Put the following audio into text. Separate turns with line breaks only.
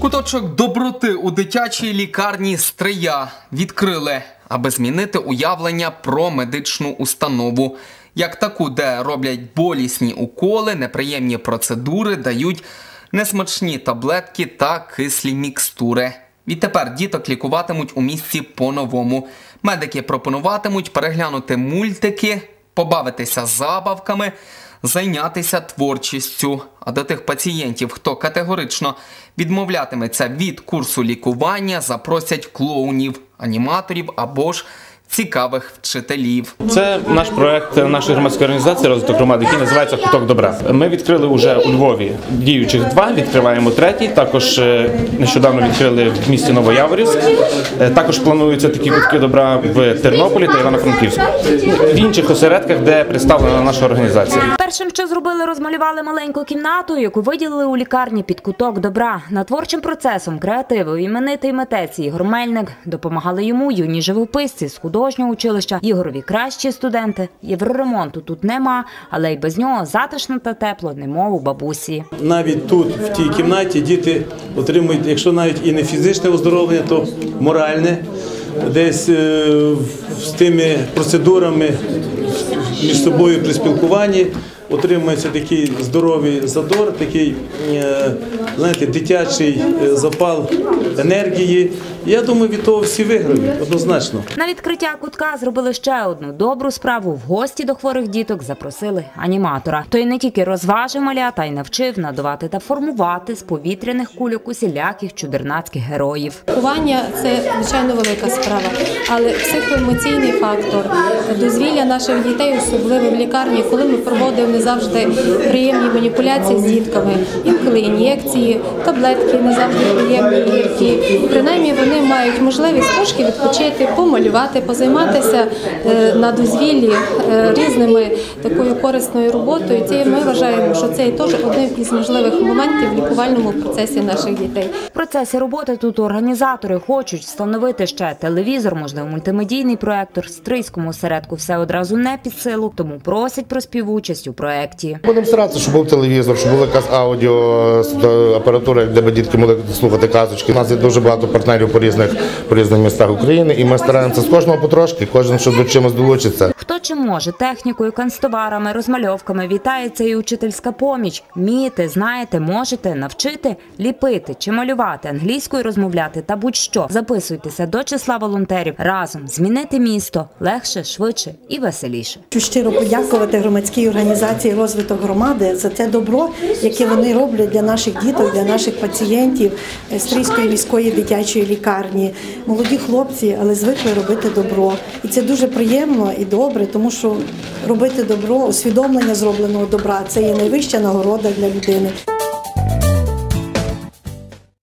Куточок доброти у дитячій лікарні Стрия відкрили, аби змінити уявлення про медичну установу. Як таку, де роблять болісні уколи, неприємні процедури, дають несмачні таблетки та кислі мікстури. Відтепер діток лікуватимуть у місці по-новому. Медики пропонуватимуть переглянути мультики, побавитися забавками, зайнятися творчістю. А до тих пацієнтів, хто категорично відмовлятиметься від курсу лікування, запросять клоунів, аніматорів або ж цікавих вчителів.
Це наш проект нашої громадської організації розвиток громади, який називається Куток добра. Ми відкрили вже у Львові діючих два, відкриваємо третій. Також е, нещодавно відкрили в місті Новояворівськ. Е, Також плануються такі кутки добра в Тернополі та Івано-Франківську. В інших осередках, де представлена наша організація.
Першим, що зробили, розмалювали маленьку кімнату, яку виділили у лікарні під куток добра. Над творчим процесом креативу іменитий митець Ігор Мельник допомагали йому юні живописці з художнього училища. Ігорові кращі студенти. Євроремонту тут нема, але й без нього затишно та тепло, немов у бабусі.
навіть тут, в тій кімнаті, діти отримують, якщо навіть і не фізичне оздоровлення, то моральне, десь е, з тими процедурами між собою при спілкуванні отримується такий здоровий задор, такий е, знаєте, дитячий е, запал енергії. Я думаю, від того всі виграють однозначно.
На відкриття кутка зробили ще одну добру справу. В гості до хворих діток запросили аніматора. Той не тільки розважив малят, а й навчив надувати та формувати з повітряних кульок усіляких чудернацьких героїв.
Лікування це звичайно велика справа, але психоемоційний фактор, дозвілля наших дітей, особливо в лікарні, коли ми проводимо завжди приємні маніпуляції з дітками, інколи ін'єкції, таблетки не завжди приємні гіркі. Принаймні вони мають можливість трошки відпочити, помалювати, позайматися е, на дозвіллі е, різними такою корисною роботою. Це ми вважаємо, що це теж одним із можливих моментів в лікувальному процесі наших дітей.
В процесі роботи тут організатори хочуть встановити ще телевізор, можливо, мультимедійний проектор. Стрийському осередку все одразу не під силу, тому просять про співучасть у проекті.
Будемо старатися, щоб був телевізор, щоб була якась аудіо е, апаратура, де б дітки могли слухати казочки. У нас є дуже багато партнерів по різних по різних містах України, і ми стараємося з кожного потрошки, кожен що до чимось долучиться.
Чи може технікою, канцтоварами, розмальовками вітається і учительська поміч. Вмієте, знаєте, можете навчити ліпити чи малювати, англійською розмовляти та будь-що. Записуйтеся до числа волонтерів разом змінити місто легше, швидше і веселіше.
Хочу щиро подякувати громадській організації розвиток громади за те добро, яке вони роблять для наших діток, для наших пацієнтів Стрийської міської дитячої лікарні. Молоді хлопці, але звикли робити добро. І це дуже приємно і добре, тому що робити добро, усвідомлення зробленого добра це є найвища нагорода для людини.